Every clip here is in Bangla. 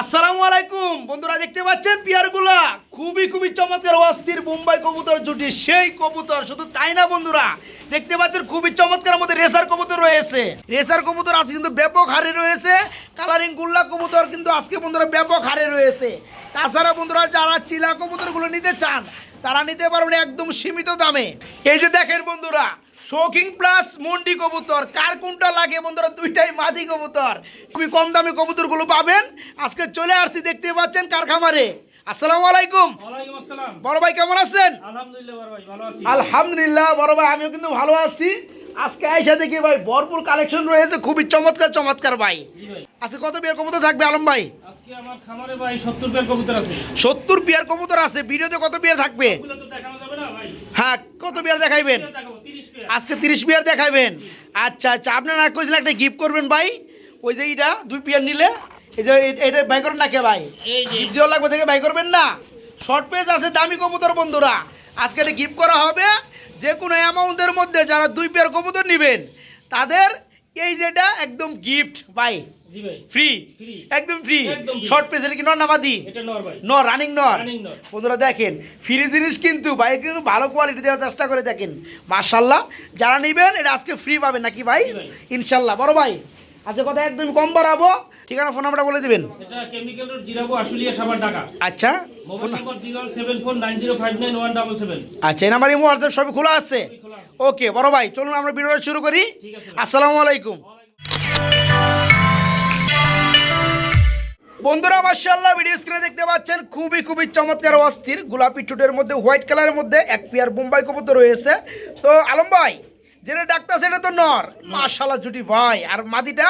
আসসালামু আলাইকুম। বন্ধুরা দেখতে পাচ্ছেন, পিয়ারগুলা খুবই খুবই চমৎকার অস্থির বোম্বাই কবুতর জুটি, সেই কবুতর, শুধু তাই না বন্ধুরা? দেখতে পাচ্ছেন, খুবই চমৎকার মধ্যে রেসার কবুতর রয়েছে। রেসার কবুতর আজকে কিন্তু ব্যাপক হারে রয়েছে। কালারিং গুল্লা কবুতর কিন্তু আজকে বন্ধুরা ব্যাপক হারে রয়েছে। তাছাড়া বন্ধুরা যারা চিলা কবুতরগুলো নিতে চান, তারা নিতে পারবেন একদম সীমিত দামে। এই যে দেখেন বন্ধুরা শৌকিং প্লাস মন্ডি কবুতর। কার কোনটা লাগে বন্ধুরা? দুইটাই মাদি কবুতর। খুবই কম দামে কবুতরগুলো পাবেন। আজকে চলে আসছি দেখতে পাচ্ছেন কার খামারে আসসালামু আলাইকুম। বড় ভাই কেমন আছেন? আলহামদুলিল্লাহ বড় ভাই আমিও কিন্তু ভালো আছি। আজকে আইসা দেখি ভাই ভরপুর কালেকশন রয়েছে। খুবই চমৎকার চমৎকার ভাই। আজকে কত বিয়ার কবুতর থাকবে আলম ভাই? আজকে আমার খামারে ভাই 70 পেয়ার কবুতর আছে। সত্তর বিয়ার কবুতর আছে। ভিডিওতে কত বিয়ার থাকবে? তো দেখানো হ্যাঁ কত বিয়ার দেখাইবেন? পেয়ার দেখাবো 30 পেয়ার আজকে তিরিশ বিয়ার দেখাইবেন। আচ্ছা আচ্ছা আপনারা কইছিলেন একটা গিফট করবেন ভাই? ওই যে এইটা দুই পেয়ার নিলে। এই যে এটা বাই করেন না কে ভাই? গিফট দেওয়া লাগবে থেকে বাই করবেন না? শর্ট পেজ আছে দামি কবুতর বন্ধুরা। আজকে এটা গিফট করা হবে যে কোনো অ্যামাউন্টের মধ্যে যারা দুই পেয়ার কবুতর নেবেন তাদের এই যেটা একদম গিফট ভাই। ফ্রি একদম ফ্রি শর্ট প্রেসের কি নর নামাদি ন রানিং নর বন্ধুরা দেখেন ফ্রি জিনিস কিন্তু ভাই কিন্তু ভালো কোয়ালিটি দেওয়ার চেষ্টা করে দেখেন। মার্শাল্লাহ যারা নেবেন এটা আজকে ফ্রি পাবেন নাকি ভাই? ভাই। ইনশাল্লাহ বড় ভাই আজকে কথা একদম কম বাড়াবো। ঠিকানা ফোন নাম্বারটা বলে দিবেন। এটা কেমিক্যাল রোড জিরাবো আশুলিয়া সাভার ঢাকা। আচ্ছা। মোবাইল নম্বর 07490591177 আচ্ছা এই নাম্বার হোয়াটসঅ্যাপ সবই খোলা আছে? ওকে বড় ভাই চলুন আমরা ভিডিওটা শুরু করি। আসসালামু আলাইকুম। বন্ধুরা মার্শাল্লাহ ভিডিও স্ক্রিনে দেখতে পাচ্ছেন খুবই খুবই চমৎকার অস্থির। গোলাপি টুটের মধ্যে হোয়াইট কালারের মধ্যে এক পেয়ার বোম্বাই কবুতর রয়েছে। তো আলম ভাই যেটা ডাক্তার সেটা তো নর। মার্শাল্লাহ জুটি ভাই। আর মাদিটা।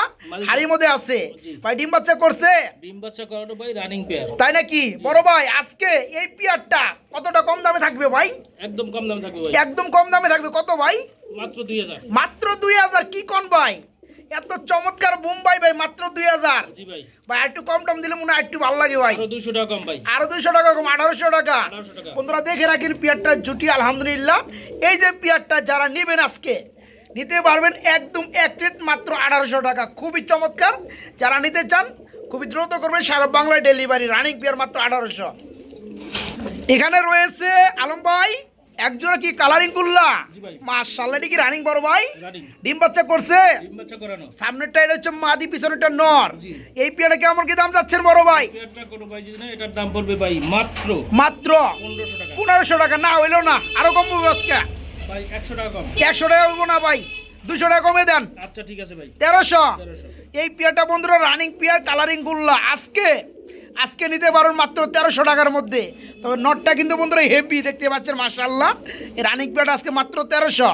হাড়ির মধ্যে আছে। ভাই ডিম বাচ্চা করছে? ডিম বাচ্চা করানো ভাই রানিং পেয়ার তাই নাকি? বড় ভাই আজকে এই পেয়ারটা কতটা কম দামে থাকবে ভাই? একদম কম দামে থাকবে ভাই। একদম কম দামে থাকবে। কত ভাই? মাত্র 2000 মাত্র দুই হাজার। কি কোন ভাই? এত চমৎকার বোম্বাই ভাই মাত্র দুই হাজার। ভাই। একটু কম টম দিলে মনে হয় একটু ভালো লাগে ভাই। 200 টাকা কম ভাই। আরও দুইশো টাকা কম আঠারোশো টাকা। 1800 টাকা। বন্ধুরা দেখে রাখেন পিয়ারটা জুটি আলহামদুলিল্লাহ। এই যে পিয়ারটা যারা নেবেন আজকে নিতে পারবেন একদম এক রেট মাত্র আঠারোশো টাকা। খুবই চমৎকার। যারা নিতে চান খুবই দ্রুত করবেন সারা বাংলায় ডেলিভারি রানিং পিয়ার মাত্র আঠারোশো। এখানে রয়েছে আলম ভাই একজোড়া কি কালারিং ভাই। মাশাআল্লাহ কি রানিং বড় ভাই? ডিম বাচ্চা করছে? ডিম বাচ্চা করানো। সামনেরটা এটা হচ্ছে মাদি পিছনেরটা নর। এই পিয়ারটা কেমন কি দাম যাচ্ছেন বড় ভাই? এটার দাম পড়বে ভাই মাত্র মাত্র 1500 টাকা। পনেরোশো টাকা। না হইল না। আরও কম পড়বে আজকে। ভাই 100 টাকা কম। একশো টাকা হইব না ভাই। দুশো টাকা কমে দেন। আচ্ছা ঠিক আছে ভাই। তেরোশো। 1300 এই পিয়ারটা বন্ধুরা রানিং পিয়ার কালারিং গুল্লা আজকে আজকে নিতে পারেন মাত্র তেরোশো টাকার মধ্যে। তবে নটটা কিন্তু বন্ধুরা হেভি দেখতে পাচ্ছেন মাসাল্লাহ এই রানিং পিয়ারটা আজকে মাত্র তেরোশো।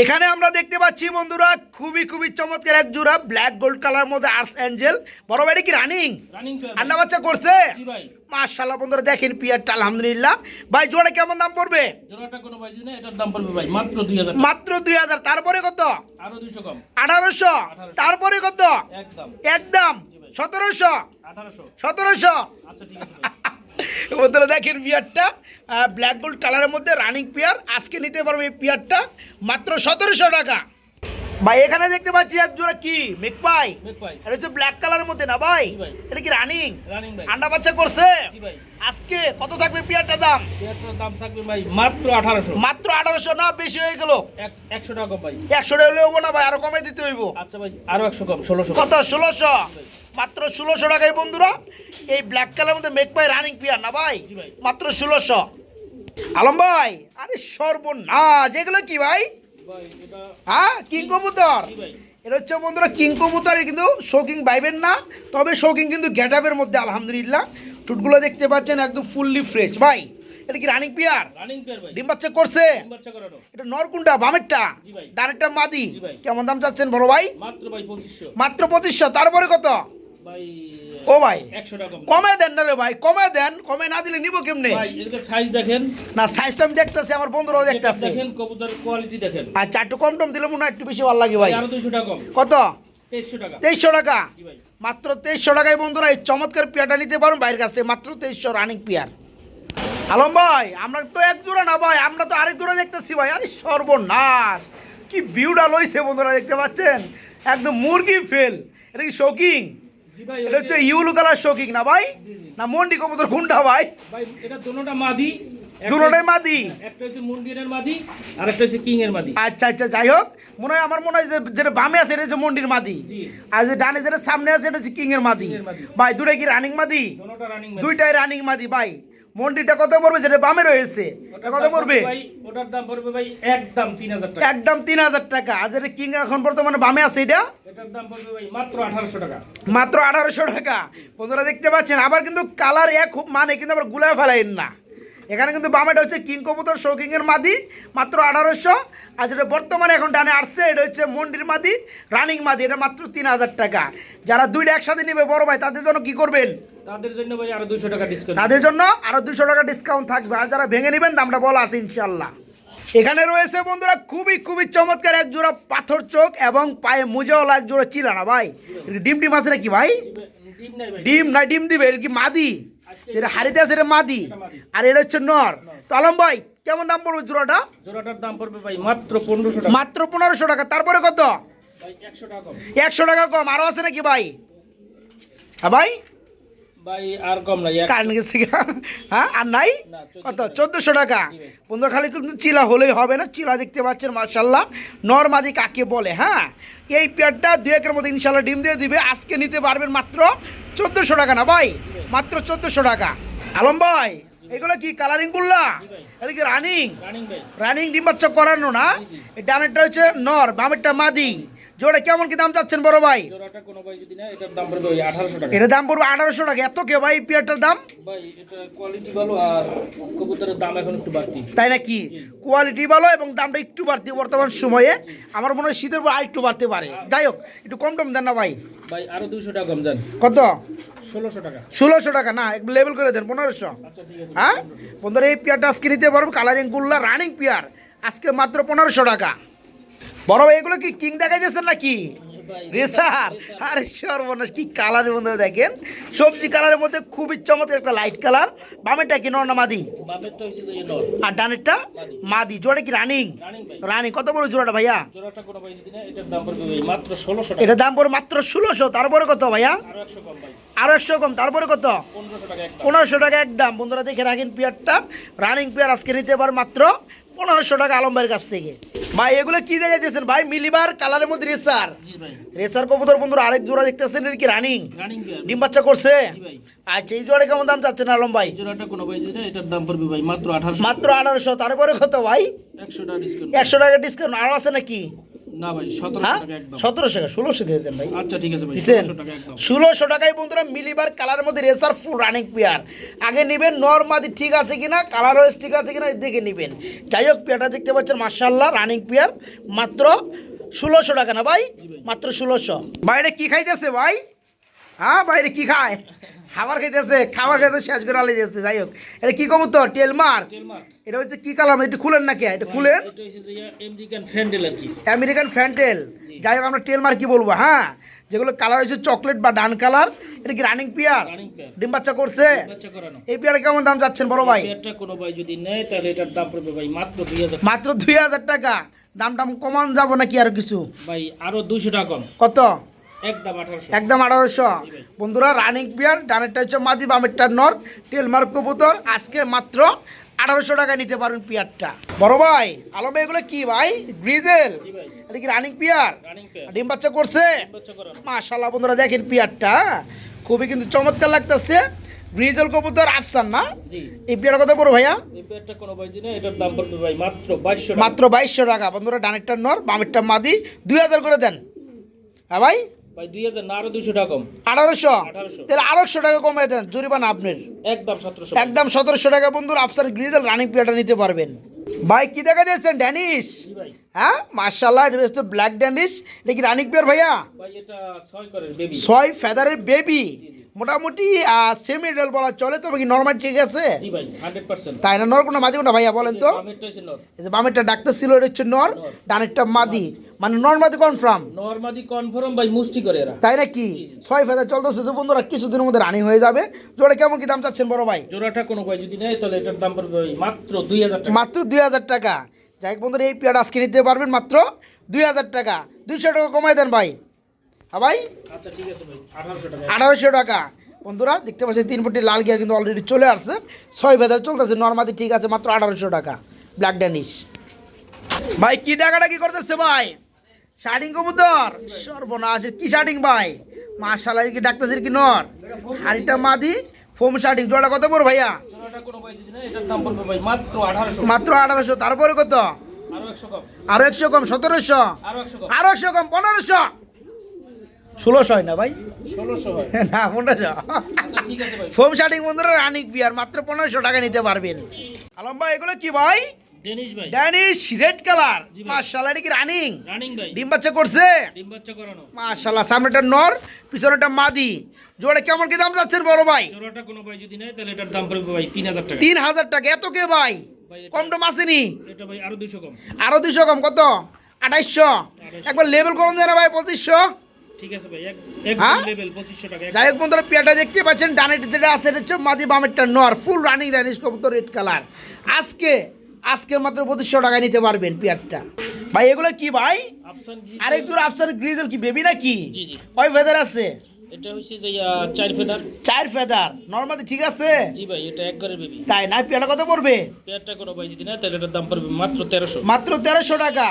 এখানে আমরা দেখতে পাচ্ছি বন্ধুরা খুবই খুবই চমৎকার এক জোড়া ব্ল্যাক গোল্ড কালার মধ্যে আর্টস অ্যাঞ্জেল বড় ভাই কি রানিং আন্ডা বাচ্চা করছে? মাশাল্লাহ বন্ধুরা দেখেন পিয়ারটা আলহামদুলিল্লাহ। ভাই জোড়া কেমন দাম পড়বে? জোড়াটা কোনো ভাই না এটার দাম পড়বে ভাই মাত্র 2000 মাত্র দুই হাজার। তারপরে কত? আরও 200 কম। আঠারোশো। তারপরে কত? একদম। একদম। সতেরোশো। সতেরোশো। আচ্ছা বন্ধুরা দেখেন পিয়ারটা ব্ল্যাক গোল্ড কালারের মধ্যে রানিং পিয়ার আজকে নিতে পারব এই পিয়ারটা মাত্র সতেরোশো টাকা। ভাই এখানে দেখতে পাচ্ছি এক জোড়া কি? মেক পাই এটা হচ্ছে ব্ল্যাক কালারের মধ্যে না ভাই? এটা কি রানিং আন্ডা বাচ্চা করছে? আজকে কত থাকবে পিয়ারটা দাম? দাম থাকবে ভাই মাত্র 1800 মাত্র আঠারোশো না বেশি হয়ে গেল? এক 100 টাকা ভাই। একশো টাকা হলে হব না ভাই আরও কমে দিতে হইব। আচ্ছা ভাই আরও 100 কম 1600 কত? ষোলোশো। মাত্র ষোলোশো টাকায় বন্ধুরা। এই ব্ল্যাক কালার মধ্যে মেক পাই রানিং পিয়ার না ভাই? মাত্র ষোলোশো। আলম ভাই আরে সর্বনাশ এগুলো কি ভাই? হ্যাঁ কিং কবুতর এটা হচ্ছে বন্ধুরা কিং কবুতর কিন্তু শৌকিং বাইবেন না তবে শৌকিং কিন্তু গেট আপের মধ্যে আলহামদুলিল্লাহ। টুটগুলো দেখতে পাচ্ছেন একদম ফুললি ফ্রেশ ভাই এটা কি রানিং পিয়ার ডিম বাচ্চা করছে? এটা নরকুন্ডা বামেরটা? ডানেরটা মাদি? কেমন দাম চাচ্ছেন বড় ভাই? মাত্র 2500 মাত্র পঁচিশশো তারপরে কত? ও ভাই 100 টাকা কম। দেন না রে ভাই কমে দেন কমে না দিলে নিব কেমনে? সাইজ দেখেন। না সাইজটা আমি দেখতেছি আমার বন্ধুরাও দেখতেছে। দেখেন কবুতর কোয়ালিটি দেখেন। আচ্ছা একটু কম টম দিলে মনে হয় একটু বেশি ভালো লাগে ভাই। আরও 200 টাকা কম। কত? 2300 টাকা। তেইশশো টাকা? মাত্র তেইশশো টাকায় বন্ধুরা এই চমৎকার পিয়ারটা নিতে পারুন বাইরের কাছ থেকে। মাত্র তেইশশো রানিং পিয়ার। আলম ভাই আমরা তো এক জোড়া না ভাই আমরা তো আরেক জোড়া দেখতেছি ভাই। আরে সর্বনাশ কি ভিউটা লইছে বন্ধুরা দেখতে পাচ্ছেন? একদম মুরগি ফেল এটা কি শৌকিং এটা হচ্ছে ইউলু কালার শৌখিক না ভাই? না মন্ডি কবুতর কোনটা ভাই? ভাই এটা দুটোটা মাদি। দুটোটাই মাদি? একটা হচ্ছে মন্ডিরের মাদি আর একটা হচ্ছে কিং এর মাদি। আচ্ছা আচ্ছা যাই হোক। মনে হয় আমার মনে হয় যে যেটা বামে আছে এটা হচ্ছে মন্ডির মাদি। আর যে ডানে যেটা সামনে আছে এটা হচ্ছে কিং এর মাদি। ভাই দুটাই কি রানিং মাদি? দুইটাই রানিং মাদি ভাই। মন্ডিরটা কত পড়বে? যেটা বামে রয়েছে। এটা কত পড়বে? ওটার দাম পড়বে ভাই একদম তিন হাজার টাকা। একদম আর যেটা কিং এখন বর্তমানে বামে আছে এটা? এটার দাম পড়বে ভাই মাত্র আঠারোশো টাকা। মাত্র আঠারোশো টাকা। বন্ধুরা দেখতে পাচ্ছেন আবার কিন্তু কালার এক খুব মানে কিন্তু আবারগুলা ফেলাইন না। এখানে কিন্তু বামেটা হচ্ছে কিং কবুতর শৌকিং এর মাদি মাত্র আঠারোশো। আর যেটা বর্তমানে এখন ডানে আসছে এটা হচ্ছে মন্ডির মাদি রানিং মাদি এটা মাত্র তিন হাজার টাকা। যারা দুইটা একসাথে নেবে বড় ভাই তাদের জন্য কি করবেন? তাদের জন্য ভাই আরও দুশো টাকা ডিসকাউন্ট তাদের জন্য আরও দুশো টাকা ডিসকাউন্ট থাকবে। আর যারা ভেঙে নেবেন দামটা বলা আছে ইনশাল্লাহ এখানে রয়েছে বন্ধুরা খুবই খুবই চমৎকার এক জোড়া পাথর চোখ এবং পায়ে মুজাওয়ালা এক জোড়া চিলানা ভাই। ডিম ডিম আছে নাকি ভাই? ডিম নাই ডিম না ডিম দিবে এটা কি মাদি? যেটা হাড়িতে আছে এটা মাদি। আর এটা হচ্ছে নর। তো আলম ভাই কেমন দাম পড়বে জোড়াটা? জোড়াটার দাম পড়বে ভাই মাত্র পনেরোশো টাকা। মাত্র পনেরোশো টাকা। তারপরে কত? একশো টাকা কম। একশো টাকা কম। আরও আছে নাকি ভাই? হ্যাঁ ভাই? ভাই আর কম নাই কারেন্ট গেছে হ্যাঁ আর নাই? কত? 1400 চোদ্দশো টাকা। খালি কিন্তু চিলা হলেই হবে না। চিলা দেখতে পাচ্ছেন মার্শাল্লাহ নর্মাদি কাকে বলে হ্যাঁ? এই পেয়ারটা দু একের মধ্যে ইনশাল্লাহ ডিম দিয়ে দিবে। আজকে নিতে পারবেন মাত্র চোদ্দশো টাকা না ভাই? মাত্র চোদ্দশো টাকা। আলম ভাই এগুলো কি কালারিং গুল্লা? জি এটা কি রানিং রানিং ডিম বাচ্চা করানো না। এই ডানেরটা হচ্ছে নর বামেরটা মাদি। জোড়া কেমন কি দাম চাচ্ছেন বড় ভাই? জোড়াটা কোনো ভাই যদি না এটার দাম পড়বে ওই আঠারোশো টাকা। এটার দাম পড়বে আঠারোশো টাকা। এত কে ভাই পেয়ারটার দাম? ভাই এটা কোয়ালিটি ভালো আর কবুতরের দাম এখন একটু বাড়তি। তাই নাকি? কোয়ালিটি ভালো এবং দামটা একটু বাড়তি বর্তমান সময়ে। আমার মনে হয় শীতের পর আর একটু বাড়তে পারে। যাই হোক একটু কম টম দেন না ভাই। ভাই আরও দুশো টাকা কম যান কত? ষোলোশো টাকা। ষোলোশো টাকা। না লেভেল করে দেন পনেরোশো। আচ্ছা ঠিক আছে। হ্যাঁ? বন্ধুরা এই পেয়ারটা আজকে নিতে পারব কালারিং গুল্লা রানিং পেয়ার। আজকে মাত্র পনেরোশো টাকা। বড় ভাই এগুলো কি কিং দেখা যাচ্ছে নাকি? রেসার। আরে সর্বনাশ কি কালারের মধ্যে দেখেন। সবজি কালারের মধ্যে খুবই চমৎকার একটা লাইট কালার বামেরটা কি নর না মাদি? আর ডানেরটা মাদি। জোড়া কি রানিং রানিং কত বড় জোড়াটা ভাইয়া? এটা দাম পড়ে মাত্র ষোলোশো। তারপরে কত ভাইয়া? আরও একশো কম তারপরে কত? পনেরোশো টাকা একদম। বন্ধুরা দেখে রাখেন পেয়ারটা। রানিং পেয়ার আজকে নিতে পার মাত্র পনেরোশো টাকা আলম ভাইয়ের কাছ থেকে। ভাই এগুলো কি দেখাইতেছেন ভাই মিলিবার কালারের মধ্যে রেসার। রেসার কবুতর বন্ধুরা আরেক জোড়া দেখতেছেন কি রানিং ডিম বাচ্চা করছে? আচ্ছা এই জোড়া কেমন দাম চাচ্ছেন আলম ভাই জোড়াটা কোনো ভাই না এটার দাম পড়বে ভাই মাত্র আঠারোশো। মাত্র আঠারোশো তারপরে কত ভাই? একশো টাকা ডিসকাউন্ট একশো টাকা ডিসকাউন্ট আরও আছে নাকি? না ভাই সতেরোশো টাকা একদম। সতেরোশো টাকা ষোলোশো দিয়ে দেন ভাই। আচ্ছা ঠিক আছে ভাই দিছেন? ষোলোশো টাকা একদম। ষোলোশো টাকায় বন্ধুরা মিলিবার কালারের মধ্যে রেসার ফুল রানিং পেয়ার আগে নেবেন নর্মাদি ঠিক আছে কিনা? কালার ওয়েস ঠিক আছে কিনা দেখে নেবেন। যাই হোক পেয়ারটা দেখতে পাচ্ছেন মার্শাল্লাহ রানিং পেয়ার মাত্র ষোলোশো টাকা না ভাই? ভাই। মাত্র ষোলোশো। বাইরে কি খাইতেছে ভাই? হ্যাঁ বাইরে কি খায়? খাবার খাইতেছে খাবার খাইতে শেষ করে আলাই দিয়েছে যাই হোক। এটা কি কবো তো টেলমার টেলমার্ক। এটা হচ্ছে কি কালার এটা খুলেন নাকি? এটা খুলেন। এটা হচ্ছে যে আমেরিকান ফ্যান্ডেল আর কি। আমেরিকান ফ্যান্টেল যাই হোক আমরা টেলমার কি বলব হ্যাঁ? যেগুলো কালার হয়েছে চকলেট বা ডান কালার এটা কি রানিং পিয়ার ডিম বাচ্চা করছে? এই পেয়ারে কেমন দাম যাচ্ছেন বড় ভাই? পেয়ারটা কোনো ভাই যদি নেয় তাহলে এটার দাম পড়বে ভাই মাত্র দুই হাজার মাত্র দুই হাজার টাকা। দাম টাম কমান যাব নাকি আর কিছু? ভাই আরও দুশো টাকা কম। কত? একদম আঠারোশো। বন্ধুরা রানিং পিয়ার ডানেরটা হচ্ছে মাদি বামেরটা নর টেলমার কবুতর আজকে মাত্র আঠারোশো টাকা নিতে পারবেন পিয়ারটা। বড় ভাই আলম এগুলো কি ভাই? ব্রিজেল এটা কি রানিং পিয়ার ডিম বাচ্চা করছে? মাশাল্লাহ বন্ধুরা দেখেন পিয়ারটা খুবই কিন্তু চমৎকার লাগতেছে। ব্রিজল কবুতর আফসান না? এই পিয়ার কত বড় ভাইয়া? এটার দাম পড়বে ভাই বাইশশো মাত্র বাইশশো টাকা। বন্ধুরা ডানেরটা নর বামেরটা মাদি। দুই হাজার করে দেন। হ্যাঁ ভাই? ভাই দুই হাজার না আরও দুশো টাকা কম। আঠারোশো? আঠারোশো। তাহলে আড়াইশো টাকা কমিয়ে দেন জরিমানা আপনার। একদম সতেরোশো একদম সতেরোশো টাকা বন্ধুরা আফসার গ্রিজেল রানিং প্লেয়ারটা নিতে পারবেন। ভাই কি দেখা যাচ্ছেন ড্যানিশ? হ্যাঁ মার্শাল্লাহ এটা হচ্ছে ব্ল্যাক ড্যানিশ। এটা কি রানিং পিয়ার ভাইয়া? ছয় ফেদারের বেবি। মোটামুটি সেমি রেল বলা চলে তবে কি নর্মাল ঠিক আছে? তাই না? নর কোনো মাদি কোনটা ভাইয়া বলেন তো? বামেরটা ডাক্তার ছিল এটা হচ্ছে নর নর। ডানেরটা মাদি। মানে নর মাদি কনফার্ম নর্মাদি কনফার্ম ভাই মুষ্টি করে এরা। তাই নাকি? ছয় ফেদার চলতেছে তো বন্ধুরা কিছুদিনের মধ্যে রানিং হয়ে যাবে। জোড়া কেমন কি দাম চাচ্ছেন বড় ভাই? জোড়াটা কোনো ভাই যদি নেয় তাহলে এটার দাম পড়বে মাত্র দুই হাজার টাকা। মাত্র দুই হাজার টাকা। যাই হোক বন্ধুরা এই পেয়ার আজকে নিতে পারবেন মাত্র দুই হাজার টাকা। দুইশো টাকা কমাই দেন ভাই। হ্যাঁ ভাই? আচ্ছা আঠারোশো টাকা। বন্ধুরা দেখতে পাচ্ছি তিন ফুটি লাল গিয়ার কিন্তু অলরেডি চলে আসছে। ছয় ভেদার চলতেছে নর্মালি ঠিক আছে মাত্র আঠারোশো টাকা। ব্ল্যাক ড্যানিশ ভাই কি টাকাটা কি করতেছে ভাই? শার্টিং কবুতর? সর্বনাশ কি শার্টিং ভাই? মার্শাল কি ডাকতেছে কি নর? হাড়িটা মাদি ফোম শার্টিং জোড়া কত পড়ো ভাইয়া? মাত্র আঠারোশো। তারপরে কত? আরও একশো কম। সতেরোশো? আরও একশো কম পনেরোশো? ষোলোশো হয় না ভাই? না ফোম শার্টিং বন্ধুরা রানিক বিয়ার মাত্র পনেরোশো টাকা নিতে পারবেন। আলম ভাই এগুলো কি ভাই? Red colour. রানিং? ডিম করছে? সামনেটা নর মাদি। কেমন কি দাম বড় ভাই? টাকা। এত কে ভাই? আরও দুশো কম। কত? 2800 একবার লেবেল করুন যারা ভাই পঁচিশশো। যাই হোক বন্ধুরা পেয়াটা দেখতে পাচ্ছেন ডানের যেটা আছে এটা হচ্ছে মাদি বামেরটা নর ফুল রানিং কবুতর রেড কালার আজকে আজকে মাত্র পঁচিশশো টাকায় নিতে পারবেন পেয়ারটা। ভাই এগুলো কি ভাই? আফসান আরেক গ্রিজেল কি বেবি নাকি? আছে? এটা হচ্ছে যে চার ফেদার। চার ফেদার। নর্মালি ঠিক আছে? জি ভাই এটা এক ঘরের বেবি তাই না? পেয়ারটা কত পড়বে? পেয়ারটা কোনো ভাই যদি নেয় তাহলে এটার দাম পড়বে মাত্র তেরোশো। মাত্র তেরোশো টাকা।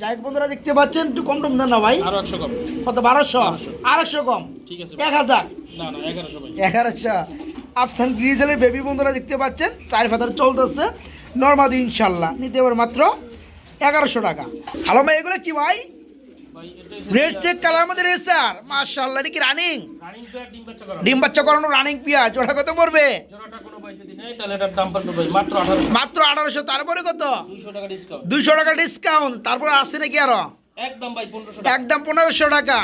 যাই বন্ধুরা দেখতে পাচ্ছেন একটু কম টম দেন না ভাই। আরও একশো কম। কত বারোশো? বারোশো। আড়াইশো কম। ঠিক আছে। এক হাজার? না না এগারোশো ভাই। এগারোশো। আফসান গ্রিজেলের বেবি বন্ধুরা দেখতে পাচ্ছেন চার ফেদার চলতেছে। নর্মাদি ইনশাল্লাহ নিতে পারে মাত্র এগারোশো টাকা। হ্যালো ভাই এগুলো কি ভাই? রেড চেক কালার মধ্যে রেসার মাশাল্লাহ এটা কি রানিং ডিম বাচ্চা করানো। রানিং পিয়াজ ওটা কত পড়বে? মাত্র আঠারোশো। তারপরে কত? দুইশো টাকা ডিসকাউন্ট তারপরে আসছে নাকি আরও? একদম পনেরোশো টাকা। একদম পনেরোশো টাকা।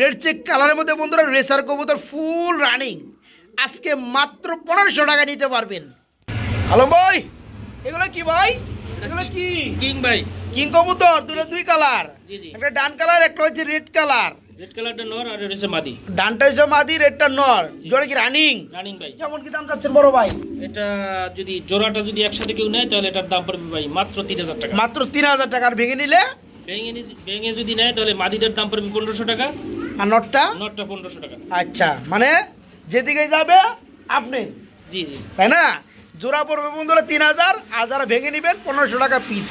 রেড চেক কালারের মধ্যে বন্ধুরা রেসার কবুতর ফুল রানিং আজকে মাত্র পনেরোশো টাকা নিতে পারবেন। হ্যালো ভাই এগুলো কি ভাই? কি? কিং ভাই। কিং কবুতর দুটো দুই কালার একটা ডান কালার একটা হচ্ছে রেড কালার রেড কালারটা নর আর এটা হচ্ছে মাদি। ডানটা হচ্ছে মাদি রেডটা নর। জোরে কি রানিং রানিং ভাই। কেমন কি দাম বড় ভাই? এটা যদি জোড়াটা যদি একসাথে কেউ নেয় তাহলে এটার দাম পড়বে ভাই মাত্র তিন হাজার টাকা। মাত্র তিন হাজার ভেঙে নিলে? ভেঙে ভেঙে যদি নেয় তাহলে মাদিটার দাম পড়বে পনেরোশো টাকা। আর নটটা? নটটা পনেরোশো টাকা। আচ্ছা মানে যেদিকে যাবে আপনি। জি জি। তাই না? জোড়া পড়বে বন্ধুরা তিন হাজার আর যারা ভেঙে নেবেন পনেরোশো টাকা পিস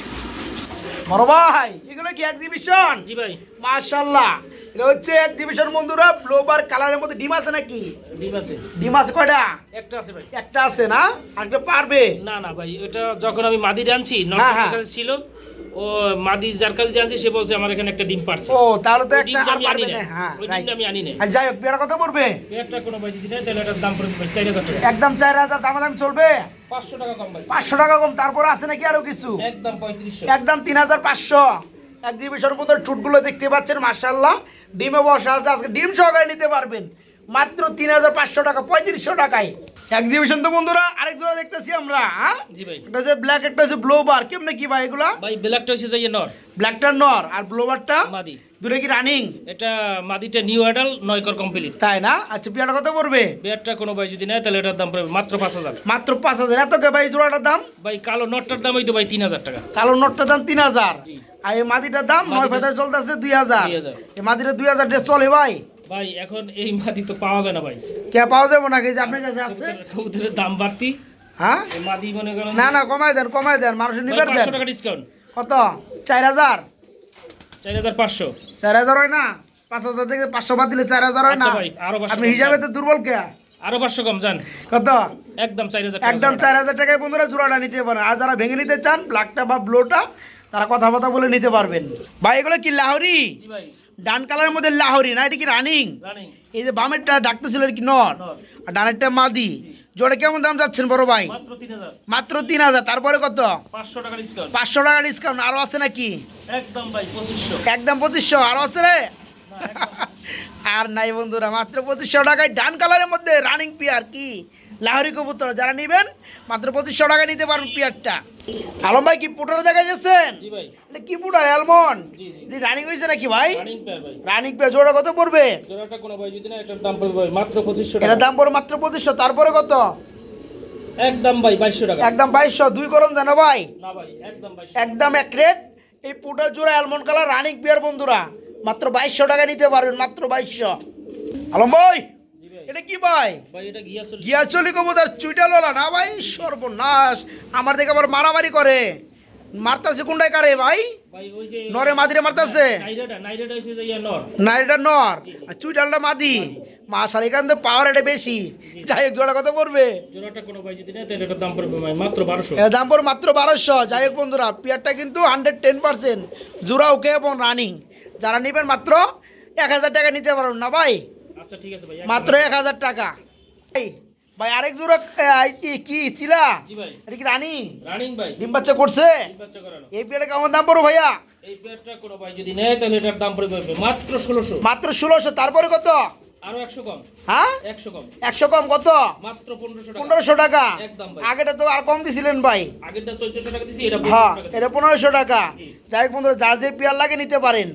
বড় ভাই এগুলো কি এক্সিবিশন জি ভাই। মাশাল্লাহ। এটা হচ্ছে এক্সিবিশন বন্ধুরা ব্লোবার কালারের মধ্যে ডিম আছে নাকি? ডিম আছে। ডিম আছে কয়টা? একটা আছে ভাই। একটা আছে না? আরেকটা পারবে? না না ভাই এটা যখন আমি মাদি আনছি হ্যাঁ, নটা হ্যাঁ। ছিল ও মাদি যার কাছে সে বলছে আমার এখানে একটা ডিম পারছে ও তাহলে তো একটা আর পারবে না হ্যাঁ ওই ডিমটা আমি আনি না আর যাই হোক পড়বে? কোনো ভাই যদি নেয় তাহলে এটার দাম পড়বে ভাই চার হাজার টাকা। একদম চার হাজার দাম দাম চলবে? পাঁচশো টাকা কম ভাই। পাঁচশো টাকা কম তারপরে আছে নাকি আরও কিছু? একদম পঁয়ত্রিশশো। একদম তিন হাজার পাঁচশো। এক্সিবিশন মধ্যে টুটগুলো দেখতে পাচ্ছেন মার্শাল্লাহ ডিমে বসা আছে আজকে ডিম সহকারে নিতে পারবেন। মাত্র তিন হাজার পাঁচশো টাকা পঁয়ত্রিশশো টাকায়। এক্সিবিশন তো বন্ধুরা আরেক জোড়া দেখতেছি আমরা হ্যাঁ? জি ভাই। একটা হচ্ছে ব্ল্যাক একটা হচ্ছে ব্লোবার কেমনে কি ভাই এগুলা? ভাই ব্ল্যাকটা হচ্ছে যাইয়ে নর। ব্ল্যাকটার নর আর ব্লোবারটা মাদি। দূরে কি রানিং এটা মাদিটা নিউ অ্যাডাল নয় কর কমপ্লিট তাই না? আচ্ছা পিয়াটা কত পড়বে? বেয়ারটা কোনো ভাই যদি নেয় তাহলে এটার দাম পড়বে মাত্র পাঁচ হাজার। মাত্র পাঁচ হাজার। এত কে ভাই জোড়াটার দাম? ভাই কালো নটটার দাম হইতো ভাই তিন হাজার টাকা। কালো নটটার দাম তিন হাজার। আর এই মাদিটার দাম নয় ফেদার চলতেছে দুই হাজার। এই মাদিটা দুই হাজার ড্রেস চলে ভাই। ভাই এখন এই মাদি তো পাওয়া যায় না ভাই। কে পাওয়া যাবে না যে আপনার কাছে আছে। কবুতরের দাম বাড়তি। হ্যাঁ? এই মাদি মনে করেন না না কমাই দেন কমাই দেন নিবেন দেন পাঁচশো টাকা ডিসকাউন্ট কত? চার হাজার? চার হাজার পাঁচশো। চার হাজার হয় না? পাঁচ হাজার থেকে পাঁচশো বাদ দিলে চার হাজার হয় না? আচ্ছা ভাই, আরও পাঁচশো আপনি হিসাবে তো দুর্বল কে? আরও পাঁচশো কম যান। কত? একদম চার হাজার একদম চার হাজার টাকায় বন্ধুরা জোড়াটা নিতে পারেন। আর যারা ভেঙে নিতে চান ব্ল্যাকটা বা ব্লোটা তারা কথা কথা বলে নিতে পারবেন। ভাই এগুলো কি লাহরি? জি ভাই। ডান কালারের মধ্যে লাহরি না? এটা কি রানিং? এই যে বামেরটা ডাকতে ছিল কি নর। আর ডানেরটা মাদি। জোড়া কেমন দাম যাচ্ছেন বড় ভাই? মাত্র তিন হাজার। তারপরে কত? পাঁচশো টাকা ডিসকাউন্ট পাঁচশো টাকা ডিসকাউন্ট আরও আছে নাকি? একদম ভাই পঁচিশশো। আরও আছে রে? না, একদম 2500 আর নাই বন্ধুরা মাত্র পঁচিশশো টাকায় ডান কালারের মধ্যে রানিং পিয়ার কি? লাহরি কবুতর যারা নিবেন মাত্র পঁচিশশো টাকা নিতে পারবেন পিয়ারটা আলম ভাই কি পুটোরে দেখা যাচ্ছেন কি পুটার অ্যালমন্ড রানিং হয়েছে নাকি ভাই? রানিং পেয়ার জোড়া কত পড়বে? এটার দাম পড়বে মাত্র পঁচিশশো তারপরে কত? একদম ভাই বাইশশো টাকা। একদম বাইশশো দুই করুন জানো ভাই। একদম এক রেট। এই পুটার জোড়া অ্যালমন্ড কালার রানিং পিয়ার বন্ধুরা। মাত্র বাইশশো টাকা নিতে পারবেন মাত্র বাইশশো। আলম ভাই! এটা কি ভাই? ভাই এটা ঘিয়া চল্লিশ গিয়া কবুতর চুইটালোলা না ভাই? সর্বনাশ। আমার দেখে আবার মারামারি করে। মারতাছে কোনটাই কারে ভাই? নরে মাদিরে মারতাছে? ইয়া নর। আর চুইটালটা মাদি। মাশাল এখান থেকে পাওয়ার এটা বেশি। যাই হোক জোড়া কত পড়বে? দাম পড়বে মাত্র বারোশো। যাই হোক বন্ধুরা পিয়ারটা কিন্তু হান্ড্রেড টেন পার্সেন্ট জোড়া ওকে এবং রানিং যারা নেবেন মাত্র এক হাজার টাকা নিতে পারবেন না ভাই? আচ্ছা ঠিক আছে ভাই মাত্র এক হাজার টাকা। ভাই আরেক জোড়া কি- চিলা? এটা কি রানি? রানিং ভাই। ডিম বাচ্চা করছে? ডিম বাচ্চা করানো এই পেয়ারটা কেমন দাম পড়ো ভাইয়া? এই পেয়ারটা কোনো ভাই যদি নেয় তাহলে এটার দাম পড়বে মাত্র ষোলোশো। মাত্র ষোলোশো তারপরে কত? আরও একশো কম। হ্যাঁ? একশো কম। একশো কম কত? মাত্র পনেরোশো টাকা। পনেরোশো টাকা। একদম ভাই। আগেটা তো আর কম দিছিলেন ভাই। চোদ্দশো টাকা দিছি এটা হ্যাঁ 1500 টাকা এটা পনেরোশো টাকা। যাই হোক বন্ধুরা যার যে পেয়ার লাগে নিতে পারেন।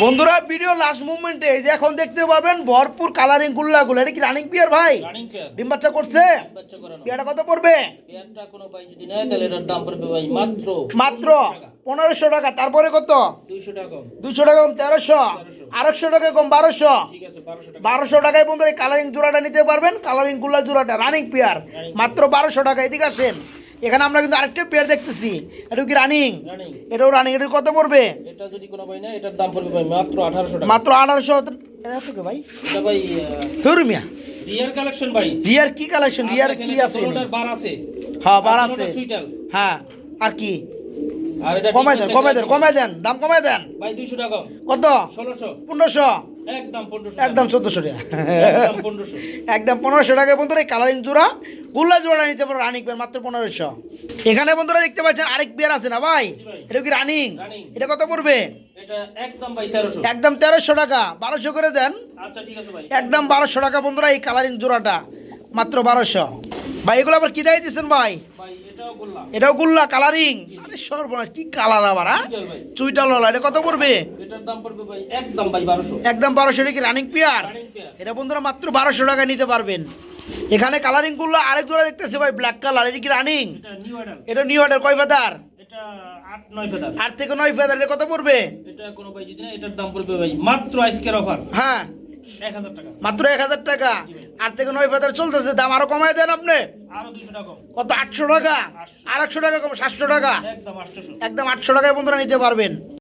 বন্ধুরা ভিডিও লাস্ট মুভমেন্টে এই যে এখন দেখতে পাবেন ভরপুর কালারিং গুল্লাগুলো। এটা কি রানিং পিয়ার ভাই? ডিম বাচ্চা করছে? পেয়ারটা কত পড়বে? পেয়ারটা কোনো ভাই যদি নেয় তাহলে এটার দাম পড়বে ভাই মাত্র মাত্র পনেরোশো টাকা। তারপরে কত? দুইশো টাকা কম। তেরোশো। আরেকশো টাকা কম বারোশো। বারোশো টাকায় বন্ধুরা এই কালারিং জোড়াটা নিতে পারবেন। কালারিং গুল্লা জোড়াটা রানিং পেয়ার মাত্র বারোশো টাকা। এদিকে আসেন। এখানে আমরা কিন্তু আরেকটা পেয়ার দেখতেছি। এটা কি রানিং এটাও রানিং এটা কত পড়বে? এটা যদি কোনো ভাই নেয় এটার দাম পড়বে ভাই মাত্র আঠারোশো টাকা। মাত্র আঠারোশো এটা তো কে ভাই? এটা ভাই ধর্মিয়া রিয়ার কালেকশন ভাই। রিয়ার কি কালেকশন রিয়ার কি আছে বার আছে। হ্যাঁ বার আছে। হ্যাঁ আর কি? আর এটা কমাই দেন কমাই দেন কমাই দেন দাম কমাই দেন। ভাই দুইশো টাকা কত? ষোলোশো। পনেরোশো। একদম চোদ্দশো টাকা। একদম পনেরোশো। পনেরোশো বন্ধুরা এই কালারিং জোড়া গুল্লা জোড়া নিতে পারো রানিং পেয়ার মাত্র পনেরোশো। এখানে বন্ধুরা দেখতে পাচ্ছেন আরেক পেয়ার আছে না ভাই? এটা কি রানিং? এটা কত পড়বে? এটা একদম তেরোশো। একদম তেরোশো টাকা। বারোশো করে দেন। আচ্ছা ঠিক আছে ভাই। একদম বারোশো টাকা বন্ধুরা এই কালারিং জোড়াটা মাত্র বারোশো। ভাই এগুলো আবার কি দায় দিচ্ছেন ভাই? ভাই এটাও বললাম এটাও গুল্লা কালারিং। আরে সর্বনাশ কি কালার আবার হ্যাঁ? চুইটা ললা এটা কত পড়বে? এটার দাম পড়বে ভাই একদম ভাই বারোশো। একদম বারোশো টাকা রানিং পেয়ার রানিং পেয়ার এটা বন্ধুরা মাত্র বারোশো টাকা নিতে পারবেন। এখানে কালারিংগুলো আরেক জোড়া দেখতেছি ভাই ব্ল্যাক কালার এটা কি রানিং এটা নিউ অর্ডার কয় ফেদার আট থেকে নয় ফেদার এটা কত পড়বে? এটা কোনো ভাই যদি না এটার দাম পড়বে ভাই মাত্র আজকের অফার হ্যাঁ। মাত্র এক হাজার টাকা? আট থেকে নয় ফেদার চলতেছে দাম আরও কমায় দেন আপনি। আরও কত আটশো টাকা? আর একশো টাকা কম সাতশো টাকা? একদম একদম আটশো টাকায় বন্ধুরা নিতে পারবেন।